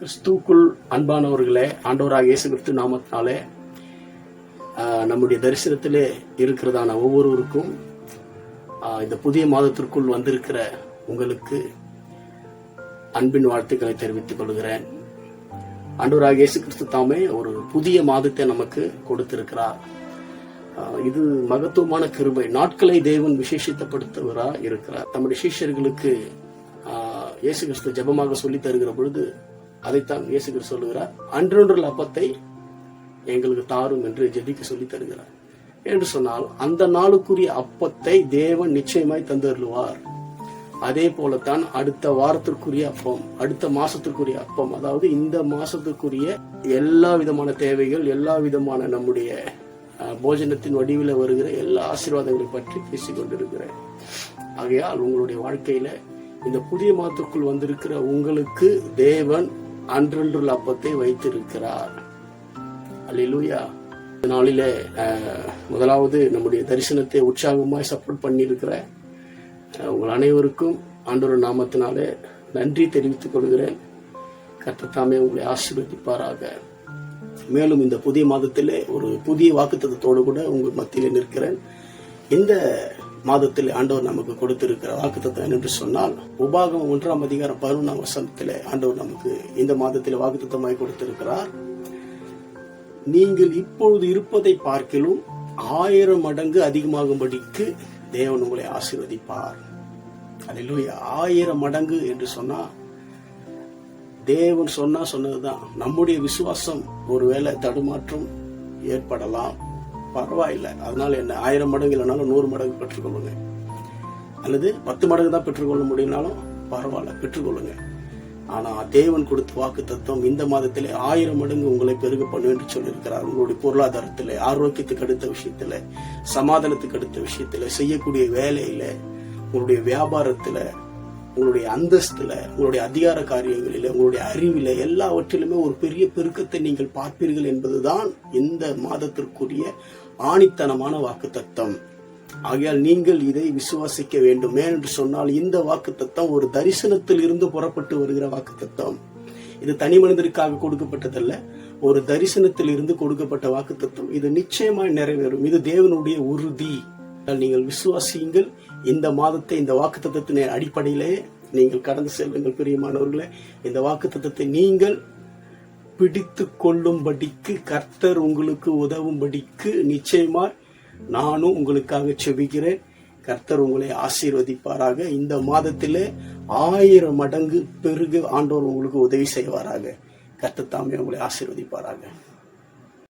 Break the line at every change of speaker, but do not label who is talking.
கிறிஸ்துக்குள் அன்பானவர்களே ஆண்டவராக இயேசு கிறிஸ்து நாமத்தினாலே நம்முடைய தரிசனத்திலே இருக்கிறதான ஒவ்வொருவருக்கும் இந்த புதிய மாதத்திற்குள் வந்திருக்கிற உங்களுக்கு அன்பின் வாழ்த்துக்களை தெரிவித்துக் கொள்கிறேன். ஆண்டவராக இயேசு கிறிஸ்து தாமே ஒரு புதிய மாதத்தை நமக்கு கொடுத்திருக்கிறார். இது மகத்துவமான கிருபை. நாட்களை தேவன் விசேஷித்தப்படுத்துவரா இருக்கிறார். தம்முடைய சீஷர்களுக்கு இயேசு கிறிஸ்து ஜெபமாக சொல்லித் தருகிற பொழுது அதைத்தான் இயேசு சொல்லுகிறார். அன்றொன்று அப்பத்தை எங்களுக்கு தாரும் என்று ஜெபிக்க சொல்லித் தருகிறார். என்று சொன்னால் அந்த நாளுக்குரிய அப்பத்தை தேவன் நிச்சயமாய் தந்தருவார் அதே போலத்தான் அடுத்த வாரத்திற்குரிய அப்பம் அடுத்த மாசத்திற்குரிய அப்பம் அதாவது இந்த மாசத்துக்குரிய எல்லா விதமான தேவைகள் எல்லா விதமான நம்முடைய போஜனத்தின் வடிவில் வருகிற எல்லா ஆசீர்வாதங்களை பற்றி பேசிக்கொண்டிருக்கிறேன் ஆகையால் உங்களுடைய வாழ்க்கையில இந்த புதிய மாதத்துக்குள் வந்திருக்கிற உங்களுக்கு தேவன் அன்றன்றுள்ள அப்பத்தை வைத்திருக்கிறார். அல்லேலூயா. இந்த நாளிலே முதலாவது நம்முடைய தரிசனத்தை உற்சாகமாய் சப்போர்ட் பண்ணியிருக்கிற உங்கள் அனைவருக்கும் ஆண்டவர் நாமத்தினாலே நன்றி தெரிவித்துக் கொள்கிறேன். கர்த்தத்தாமே உங்களை ஆசீர்வதிப்பாராக. மேலும் இந்த புதிய மாதத்திலே ஒரு புதிய வாக்குத்தத்தோடு கூட உங்கள் மத்தியில் நிற்கிறேன். இந்த மாதத்தில் ஆண்டவர் நமக்கு கொடுத்திருக்கிற வாக்குத்தத்தம் என்று சொன்னால் உபாகம் ஒன்றாம் அதிகாரம் பதினொன்றாம் வசனத்திலே ஆண்டவர் நமக்கு இந்த மாதத்தில் வாக்குத்தத்தமாய் கொடுத்திருக்கிறார். நீங்கள் இப்பொழுது இருப்பதை பார்க்கிலும் ஆயிரம் மடங்கு அதிகமாகும்படிக்கு தேவன் உங்களை ஆசீர்வதிப்பார். அதில் ஆயிரம் மடங்கு என்று சொன்னா தேவன் சொன்னா சொன்னதுதான். நம்முடைய விசுவாசம் ஒருவேளை தடுமாற்றம் ஏற்படலாம். பரவாயில்லை. அதனால என்ன? ஆயிரம் மடங்கு இல்லைனாலும் நூறு மடங்கு பெற்றுக்கொள்ளுங்க. அல்லது பத்து மடங்கு தான் பெற்றுக்கொள்ள முடியும்னாலும் பரவாயில்ல பெற்றுக்கொள்ளுங்க. ஆனா தேவன் கொடுத்த வாக்கு தத்துவம் இந்த மாதத்திலே ஆயிரம் மடங்கு உங்களை பெருக பண்ணும் என்று சொல்லியிருக்கிறார். உங்களுடைய பொருளாதாரத்திலே ஆரோக்கியத்துக்கு அடுத்த விஷயத்துல சமாதானத்துக்கு அடுத்த விஷயத்துல செய்யக்கூடிய வேலையில உங்களுடைய வியாபாரத்துல உங்களுடைய அந்தஸ்துல உங்களுடைய அதிகார காரியங்களில உங்களுடைய அறிவில எல்லாவற்றிலுமே ஒரு பெரிய பெருக்கத்தை நீங்கள் பார்ப்பீர்கள் என்பதுதான் இந்த மாதத்திற்குரிய ஆணித்தனமான வாக்கு தத்தம் ஆகையால் நீங்கள் இதை விசுவாசிக்க வேண்டும். ஏனென்று சொன்னால் இந்த வாக்கு தத்தம் ஒரு தரிசனத்தில் இருந்து புறப்பட்டு வருகிற வாக்கு தத்தம் இது தனி மனிதருக்காக கொடுக்கப்பட்டதல்ல. ஒரு தரிசனத்தில் இருந்து கொடுக்கப்பட்ட வாக்கு தத்துவம் இது நிச்சயமாய் நிறைவேறும். இது தேவனுடைய உறுதி. நீங்கள் விசுவாசியுங்கள். இந்த மாதத்தை இந்த வாக்கு தத்துவத்தின் அடிப்படையிலே நீங்கள் கடந்து செல்லுங்கள் பிரியமானவர்களே. இந்த வாக்கு தத்துவத்தை நீங்கள் பிடித்து கொள்ளும்படிக்கு கர்த்தர் உங்களுக்கு உதவும்படிக்கு நிச்சயமாய் நானும் உங்களுக்காக செபிக்கிறேன். கர்த்தர் உங்களை ஆசீர்வதிப்பாராக. இந்த மாதத்திலே ஆயிரம் மடங்கு பெருக ஆண்டவர் உங்களுக்கு உதவி செய்வாராக. கர்த்தர் தாமே உங்களை ஆசீர்வதிப்பாராக.